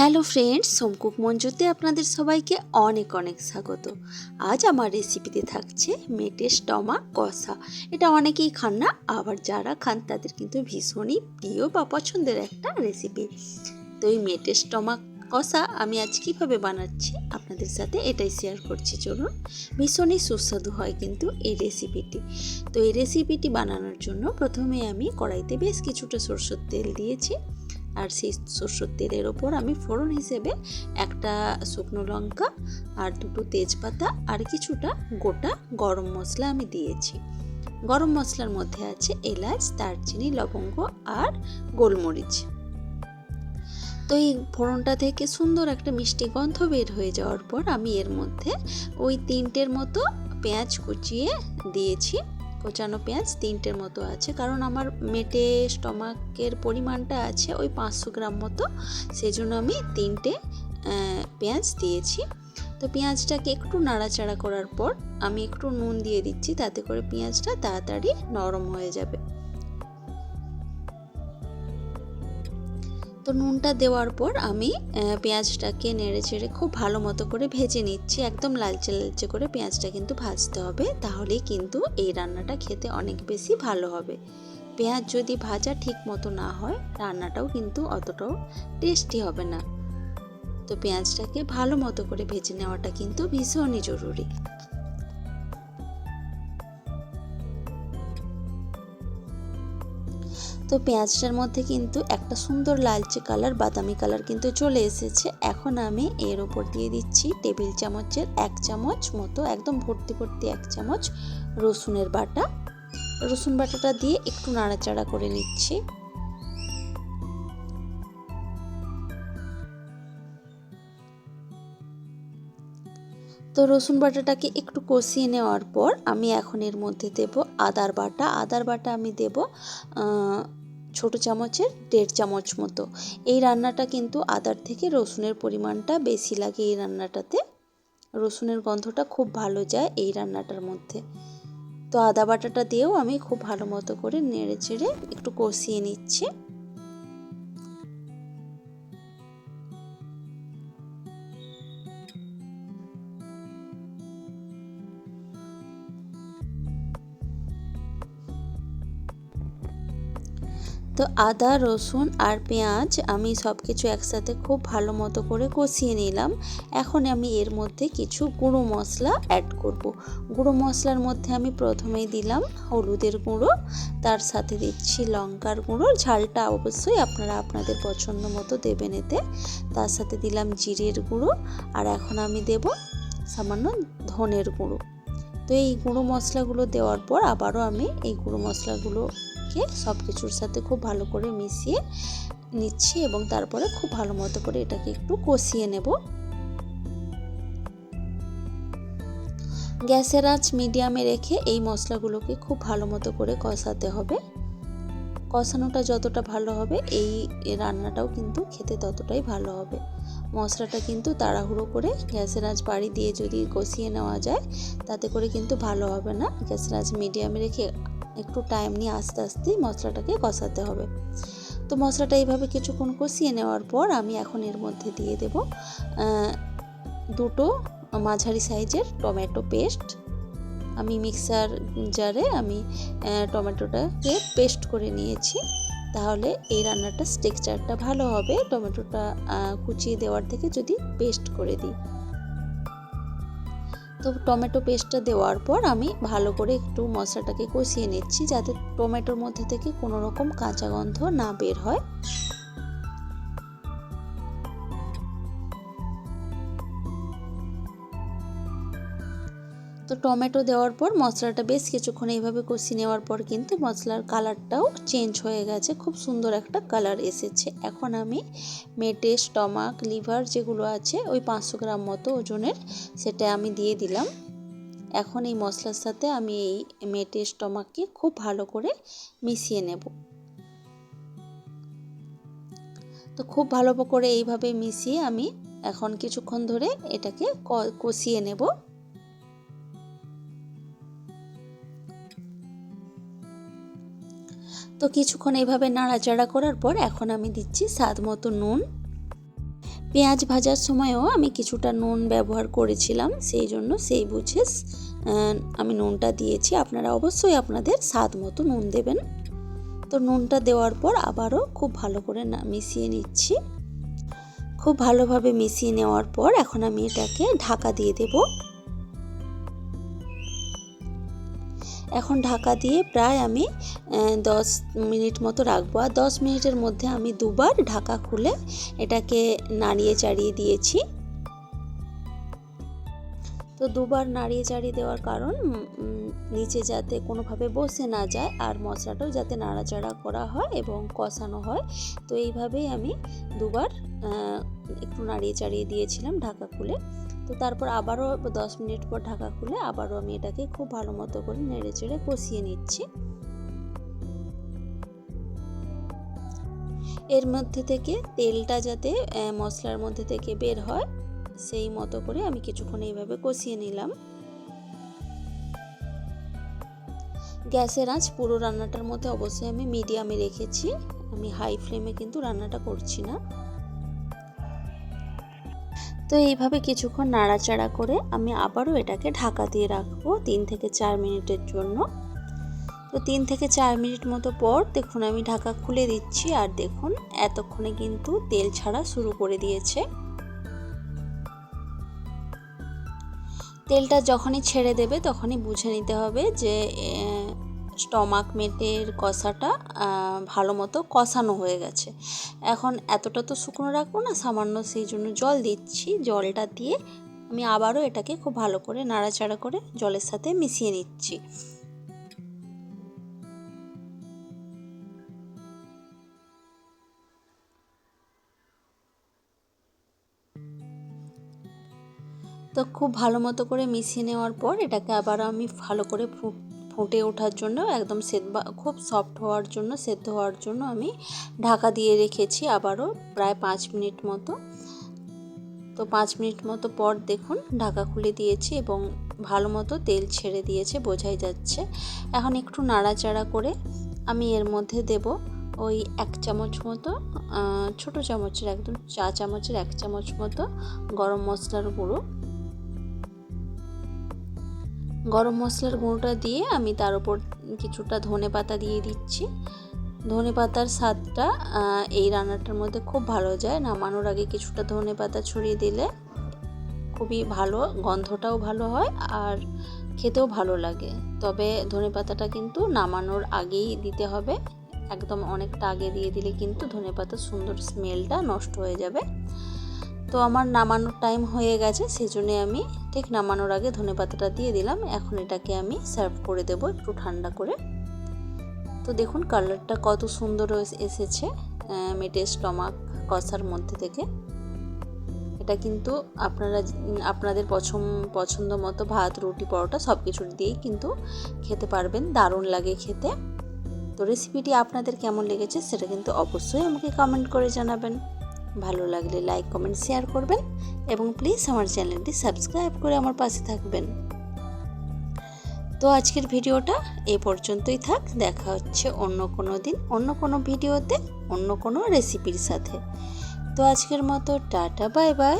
Hello friends, সোমকুক মঞ্জুতে আপনাদের সবাইকে অনেক অনেক স্বাগত। আজ আমার রেসিপিতে থাকছে মেটে স্টমা কষা। এটা অনেকেই খান না, আবার যারা খান তাদের কিন্তু ভীষণই প্রিয় বা পছন্দের একটা রেসিপি তো এই মেটে স্টমা কষা আমি আজ কীভাবে বানাচ্ছি আপনাদের সাথে এটাই শেয়ার করছি, চলুন। ভীষণই সুস্বাদু হয় কিন্তু এই রেসিপিটি তো এই রেসিপিটি বানানোর জন্য প্রথমে আমি কড়াইতে বেশ কিছুটা সরষের তেল দিয়েছি। আর সেই সরষের তেলের ওপর আমি ফোড়ন হিসেবে একটা শুকনো লঙ্কা আর দুটো তেজপাতা আর কিছুটা গোটা গরম মশলা আমি দিয়েছি। গরম মশলার মধ্যে আছে এলাচ, দারচিনি, লবঙ্গ আর গোলমরিচ। তো এই ফোড়নটা থেকে সুন্দর একটা মিষ্টি গন্ধ বের হয়ে যাওয়ার পর আমি এর মধ্যে ওই তিনটের মতো পেঁয়াজ কুচিয়ে দিয়েছি। কোচানো পেঁয়াজ তিনটের মতো আছে। কারণ আমার মেটে স্টমাকের পরিমাণটা আছে ওই পাঁচশো গ্রাম মতো। সেই জন্য আমি তিনটে পেঁয়াজ দিয়েছি। তো পেঁয়াজটাকে একটু নাড়াচাড়া করার পর আমি একটু নুন দিয়ে দিচ্ছি। তাতে করে পেঁয়াজটা তাড়াতাড়ি নরম হয়ে যাবে। তো নুনটা দেওয়ার পর আমি পেঁয়াজটাকে নেড়ে চেড়ে খুব ভালো মতো করে ভেজে নিচ্ছি। একদম লালচে লালচে করে পেঁয়াজটা কিন্তু ভাজতে হবে, তাহলেই কিন্তু এই রান্নাটা খেতে অনেক বেশি ভালো হবে। পেঁয়াজ যদি ভাজা ঠিক মতো না হয়, রান্নাটাও কিন্তু অতটাও টেস্টি হবে না। তো পেঁয়াজটাকে ভালো মতো করে ভেজে নেওয়াটা কিন্তু ভীষণই জরুরি। তো পেঁয়াজটার মধ্যে কিন্তু একটা সুন্দর লালচে কালার, বাদামি কালার কিন্তু চলে এসেছে। এখন আমি এর ওপর দিয়ে দিচ্ছি টেবিল চামচের এক চামচ মতো, একদম ভর্তি ভর্তি এক চামচ রসুনের বাটা। রসুন বাটাটা দিয়ে একটু নাড়াচাড়া করে নিচ্ছি। তো রসুন বাটাটাকে একটু কষিয়ে নেওয়ার পর আমি এখন এর মধ্যে দেব আদার বাটা। আদার বাটা আমি দেব ছোট চামচের দেড় চামচ মতো। এই রান্নাটা কিন্তু আদার থেকে রসুনের পরিমাণটা বেশি লাগে এই রান্নাটাতে। রসুনের গন্ধটা খুব ভালো যায় এই রান্নাটার মধ্যে। তো আদা বাটাটা দিয়েও আমি খুব ভালো মতো করে নেড়ে চেড়ে একটু কষিয়ে নিচ্ছি। তো আদা, রসুন আর পেঁয়াজ আমি সব কিছু একসাথে খুব ভালো মতো করে কষিয়ে নিলাম। এখন আমি এর মধ্যে কিছু গুঁড়ো মশলা অ্যাড করব। গুঁড়ো মশলার মধ্যে আমি প্রথমেই দিলাম হলুদের গুঁড়ো, তার সাথে দিচ্ছি লঙ্কার গুঁড়ো, ঝালটা অবশ্যই আপনারা আপনাদের পছন্দ মতো দেবেন এতে। তার সাথে দিলাম জিরের গুঁড়ো আর এখন আমি দেব সামান্য ধনের গুঁড়ো। তো এই গুঁড়ো মশলাগুলো দেওয়ার পর আবারও আমি এই গুঁড়ো মশলাগুলো রেখে সব কিছুর সাথে খুব ভালো করে মিশিয়ে নিচ্ছি এবং তারপরে খুব ভালো মতো করে এটাকে একটু কষিয়ে নেব। গ্যাসের আঁচ মিডিয়ামে রেখে এই মশলাগুলোকে খুব ভালো মতো করে কষাতে হবে। কষানোটা যতটা ভালো হবে, এই রান্নাটাও কিন্তু খেতে ততটাই ভালো হবে। মশলাটা কিন্তু তাড়াহুড়ো করে গ্যাসের আঁচ বাড়ি দিয়ে যদি কষিয়ে নেওয়া যায়, তাতে করে কিন্তু ভালো হবে না। গ্যাসের আঁচ মিডিয়ামে রেখে একটু টাইম নিয়ে আস্তে আস্তে মশলাটাকে কষাতে হবে। তো মশলাটা এইভাবে কিছুক্ষণ কষিয়ে নেওয়ার পর আমি এখন এর মধ্যে দিয়ে দেব দুটো মাঝারি সাইজের টমেটো পেস্ট। আমি মিক্সার জারে আমি টমেটোটাকে পেস্ট করে নিয়েছি। তাহলে এই রান্নাটা স্টেকচারটা ভালো হবে। টমেটোটা কুচিয়ে দেওয়ার থেকে যদি পেস্ট করে দিই। তো টমেটো পেস্টটা দেওয়ার পর আমি ভালো করে একটু মশলাটাকে কষিয়ে নিচ্ছি যাতে টমেটোর মধ্যে থেকে কোনো রকম কাঁচা গন্ধ না বের হয়। তো টমেটো দেওয়ার পর মশলাটা বেশ কিছুক্ষণ এইভাবে কষিয়ে নেওয়ার পর কিন্তু মশলার কালারটাও চেঞ্জ হয়ে গেছে। খুব সুন্দর একটা কালার এসেছে। এখন আমি মেটে, স্টমাক, লিভার যেগুলো আছে, ওই পাঁচশো গ্রাম মতো ওজনের সেটা আমি দিয়ে দিলাম। এখন এই মশলার সাথে আমি এই মেটে, স্টমাককে খুব ভালো করে মিশিয়ে নেব। তো খুব ভালো করে এইভাবে মিশিয়ে আমি এখন কিছুক্ষণ ধরে এটাকে কষিয়ে নেব। তো কিছুক্ষণ এইভাবে নাড়াচাড়া করার পর এখন আমি দিচ্ছি স্বাদ মতো নুন। পেঁয়াজ ভাজার সময়ও আমি কিছুটা নুন ব্যবহার করেছিলাম, সেই জন্য সেই বুঝে আমি নুনটা দিয়েছি। আপনারা অবশ্যই আপনাদের স্বাদ মতো নুন দেবেন। তো নুনটা দেওয়ার পর আবারও খুব ভালো করে না, মিশিয়ে নিচ্ছি। খুব ভালোভাবে মিশিয়ে নেওয়ার পর এখন আমি এটাকে ঢাকা দিয়ে দেব। এখন ঢাকা দিয়ে প্রায় আমি দশ মিনিট মতো রাখব। আর দশ মিনিটের মধ্যে আমি দুবার ঢাকা খুলে এটাকে নাড়িয়ে চাড়িয়ে দিয়েছি। তো দুবার নাড়িয়ে চাড়িয়ে দেওয়ার কারণ নিচে যাতে কোনোভাবে বসে না যায় আর মশলাটাও যাতে নাড়াচাড়া করা হয় এবং কষানো হয়। তো এইভাবেই আমি দুবার একটু নাড়িয়ে চাড়িয়ে দিয়েছিলাম ঢাকা খুলে। তো তারপর আবারও দশ মিনিট পর ঢাকা খুলে আবারও আমি এটাকে খুব ভালো মতো করে নেড়ে চেড়ে কষিয়ে নিচ্ছি। এর মধ্যে থেকে তেলটা যাতে মশলার মধ্যে থেকে বের হয়, সেই মতো করে আমি কিছুক্ষণ এইভাবে কষিয়ে নিলাম। গ্যাসের আঁচ পুরো রান্নাটার মধ্যে অবশ্যই আমি মিডিয়ামে রেখেছি। আমি হাই ফ্লেমে কিন্তু রান্নাটা করছি না। তো এইভাবে কিছুক্ষণ নাড়াচাড়া করে আমি আবারও এটাকে ঢাকা দিয়ে রাখব তিন থেকে চার মিনিটের জন্য। তো তিন থেকে চার মিনিট মতো পর দেখুন আমি ঢাকা খুলে দিচ্ছি আর দেখুন এতক্ষণে কিন্তু তেল ছাড়া শুরু করে দিয়েছে। তেলটা যখনই ছেড়ে দেবে তখনই বুঝে নিতে হবে যে স্টমাক মেটের কষাটা ভালো মতো কষানো হয়ে গেছে। এখন এতটা তো শুকনো রাখব না, সামান্য সেই জন্য জল দিচ্ছি। জলটা দিয়ে আমি আবারও এটাকে খুব ভালো করে নাড়াচাড়া করে জলের সাথে মিশিয়ে নিচ্ছি। তো খুব ভালো মতো করে মিশিয়ে নেওয়ার পর এটাকে আবার আমি ভালো করে ফুটে ওঠার জন্য একদম সেদ্ধ খুব সফট হওয়ার জন্য, সেদ্ধ হওয়ার জন্য আমি ঢাকা দিয়ে রেখেছি আবারও প্রায় পাঁচ মিনিট মতো। তো পাঁচ মিনিট মতো পর দেখুন ঢাকা খুলে দিয়েছি এবং ভালো মতো তেল ছেড়ে দিয়েছে, বোঝাই যাচ্ছে। এখন একটু নাড়াচাড়া করে আমি এর মধ্যে দেব ওই এক চামচ মতো ছোট চামচের, একদম চা চামচের এক চামচ মতো গরম মশলার গুঁড়ো। গরম মশলার গুঁড়োটা দিয়ে আমি তার উপর কিছুটা ধনে পাতা দিয়ে দিচ্ছি। ধনে পাতার স্বাদটা এই রান্নাটার মধ্যে খুব ভালো যায়। নামানোর আগে কিছুটা ধনে পাতা ছড়িয়ে দিলে খুবই ভালো, গন্ধটাও ভালো হয় আর খেতেও ভালো লাগে। তবে ধনে পাতাটা কিন্তু নামানোর আগেই দিতে হবে। একদম অনেকটা আগে দিয়ে দিলে কিন্তু ধনে পাতার সুন্দর স্মেলটা নষ্ট হয়ে যাবে। তো আমার নামানোর টাইম হয়ে গেছে সেই জন্যে আমি ঠিক নামানোর আগে ধনে পাতাটা দিয়ে দিলাম। এখন এটাকে আমি সার্ভ করে দেব একটু ঠান্ডা করে। তো দেখুন কালারটা কত সুন্দর এস- এসেছে মেটে স্টমাক কষার মধ্যে থেকে। এটা কিন্তু আপনারা আপনাদের পছন্দ পছন্দ মতো ভাত, রুটি, পরোটা সব কিছুর দিয়েই কিন্তু খেতে পারবেন, দারুণ লাগে খেতে। তো রেসিপিটি আপনাদের কেমন লেগেছে সেটা কিন্তু অবশ্যই আমাকে কমেন্ট করে জানাবেন। ভালো লাগলে লাইক, কমেন্ট, শেয়ার করবেন এবং প্লিজ আমার চ্যানেলটি সাবস্ক্রাইব করে আমার পাশে থাকবেন। তো আজকের ভিডিওটা এ পর্যন্তই থাক। দেখা হচ্ছে অন্য কোনো দিন, অন্য কোনো ভিডিওতে, অন্য কোনো রেসিপির সাথে। তো আজকের মতো টাটা, বাই বাই।